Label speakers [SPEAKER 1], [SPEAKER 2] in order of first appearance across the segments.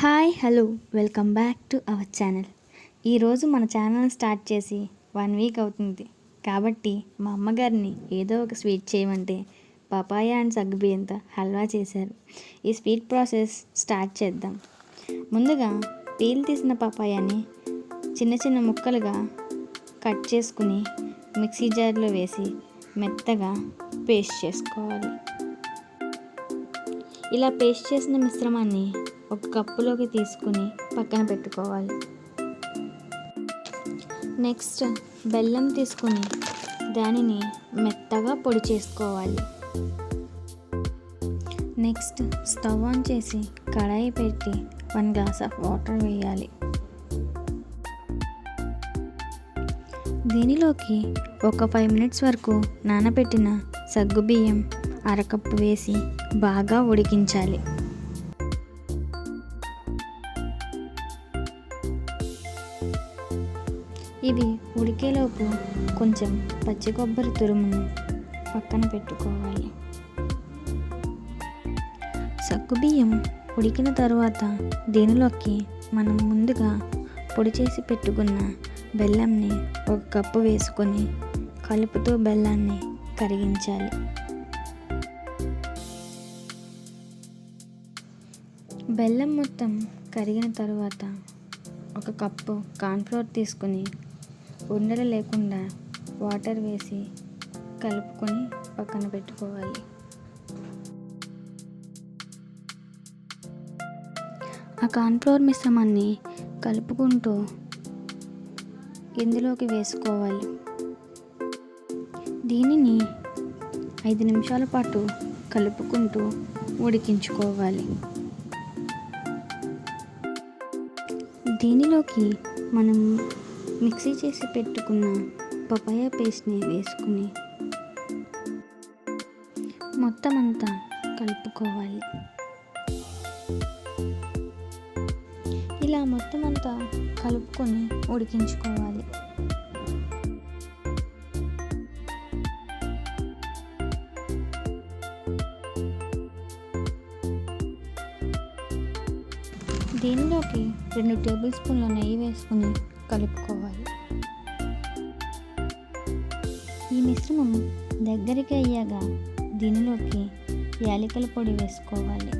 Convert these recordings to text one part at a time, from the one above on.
[SPEAKER 1] Hi hello welcome back to our channel. ఈరోజు మన channel start చేసి వన్ వీక్ అవుతుంది. కాబట్టి మా అమ్మగారిని ఏదో ఒక స్వీట్ చేయమంటే పపాయ అండ్ సగ్గుబియ్యంతో హల్వా చేశారు. ఈ స్వీట్ ప్రాసెస్ స్టార్ట్ చేద్దాం. ముందుగా పీల్ తీసిన పపాయాని చిన్న చిన్న ముక్కలుగా కట్ చేసుకుని మిక్సీ జార్లో వేసి మెత్తగా పేస్ట్ చేసుకోవాలి. ఇలా పేస్ట్ చేసిన మిశ్రమాన్ని ఒక కప్పులోకి తీసుకుని పక్కన పెట్టుకోవాలి. నెక్స్ట్ బెల్లం తీసుకుని దానిని మెత్తగా పొడి చేసుకోవాలి. నెక్స్ట్ స్టవ్ ఆన్ చేసి కడాయి పెట్టి వన్ గ్లాస్ ఆఫ్ వాటర్ వేయాలి. దీనిలోకి ఒక ఫైవ్ మినిట్స్ వరకు నానబెట్టిన సగ్గుబియ్యం అరకప్పు వేసి బాగా ఉడికించాలి. ఇవి ఉడికేలోపు కొంచెం పచ్చి కొబ్బరి తురుమును పక్కన పెట్టుకోవాలి. సగ్గుబియ్యం ఉడికిన తర్వాత దీనిలోకి మనం ముందుగా పొడి చేసి పెట్టుకున్న బెల్లంని ఒక కప్పు వేసుకొని కలుపుతూ బెల్లాన్ని కరిగించాలి. బెల్లం మొత్తం కరిగిన తర్వాత ఒక కప్పు కార్న్ఫ్లోర్ తీసుకుని ఉండలు లేకుండా వాటర్ వేసి కలుపుకొని పక్కన పెట్టుకోవాలి. ఆ కార్న్ఫ్లోర్ మిశ్రమాన్ని కలుపుకుంటూ ఇందులోకి వేసుకోవాలి. దీనిని ఐదు నిమిషాల పాటు కలుపుకుంటూ ఉడికించుకోవాలి. దీనిలోకి మనం మిక్సీ చేసి పెట్టుకున్న పపాయ పేస్ట్ని వేసుకుని మొత్తం అంతా కలుపుకోవాలి. ఇలా మొత్తం అంతా కలుపుకొని ఉడికించుకోవాలి. దీనిలోకి రెండు టేబుల్ స్పూన్ల నెయ్యి వేసుకుని కలుపుకోవాలి. ఈ మిశ్రమం దగ్గరికి అయ్యాక దీనిలోకి యాలకుల పొడి వేసుకోవాలి.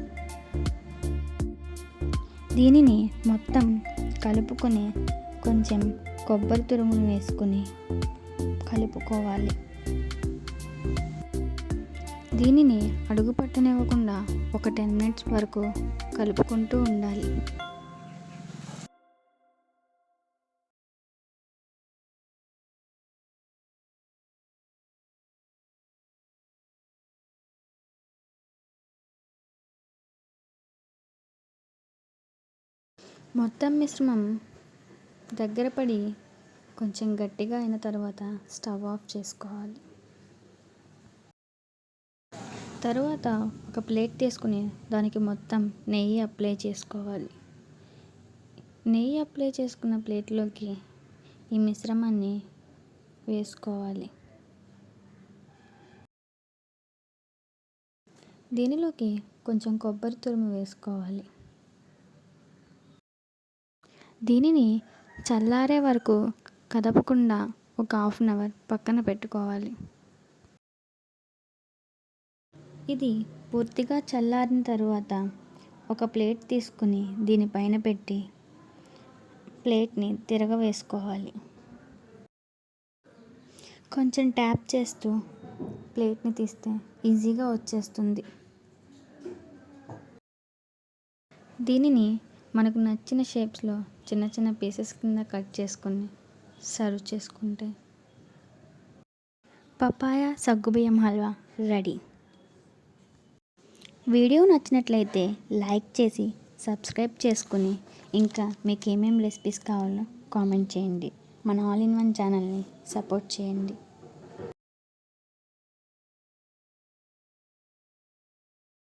[SPEAKER 1] దీనిని మొత్తం కలుపుకొని కొంచెం కొబ్బరి తురుమును వేసుకుని కలుపుకోవాలి. దీనిని అడుగు పట్టనివ్వకుండా ఒక టెన్ మినిట్స్ వరకు కలుపుకుంటూ ఉండాలి. మొత్తం మిశ్రమం దగ్గర పడి కొంచెం గట్టిగా అయిన తర్వాత స్టవ్ ఆఫ్ చేసుకోవాలి. తరువాత ఒక ప్లేట్ తీసుకుని దానికి మొత్తం నెయ్యి అప్లై చేసుకోవాలి. నెయ్యి అప్లై చేసుకున్న ప్లేట్లోకి ఈ మిశ్రమాన్ని వేసుకోవాలి. దీనిలోకి కొంచెం కొబ్బరి తురుము వేసుకోవాలి. దీనిని చల్లారే వరకు కదపకుండా ఒక హాఫ్ అన్ అవర్ పక్కన పెట్టుకోవాలి. ఇది పూర్తిగా చల్లారిన తరువాత ఒక ప్లేట్ తీసుకుని దీనిపైన పెట్టి ప్లేట్ని తిరగవేసుకోవాలి. కొంచెం ట్యాప్ చేస్తూ ప్లేట్ని తీస్తే ఈజీగా వచ్చేస్తుంది. దీనిని మనకు నచ్చిన షేప్స్లో చిన్న చిన్న పీసెస్ కింద కట్ చేసుకుని సర్వ్ చేసుకుంటే పపాయ సగ్గుబియ్యం హల్వా రెడీ. వీడియో నచ్చినట్లయితే లైక్ చేసి సబ్స్క్రైబ్ చేసుకుని ఇంకా మీకు ఏమేమి రెసిపీస్ కావాలో కామెంట్ చేయండి. మన ఆల్ ఇన్ వన్ ఛానల్ని సపోర్ట్ చేయండి.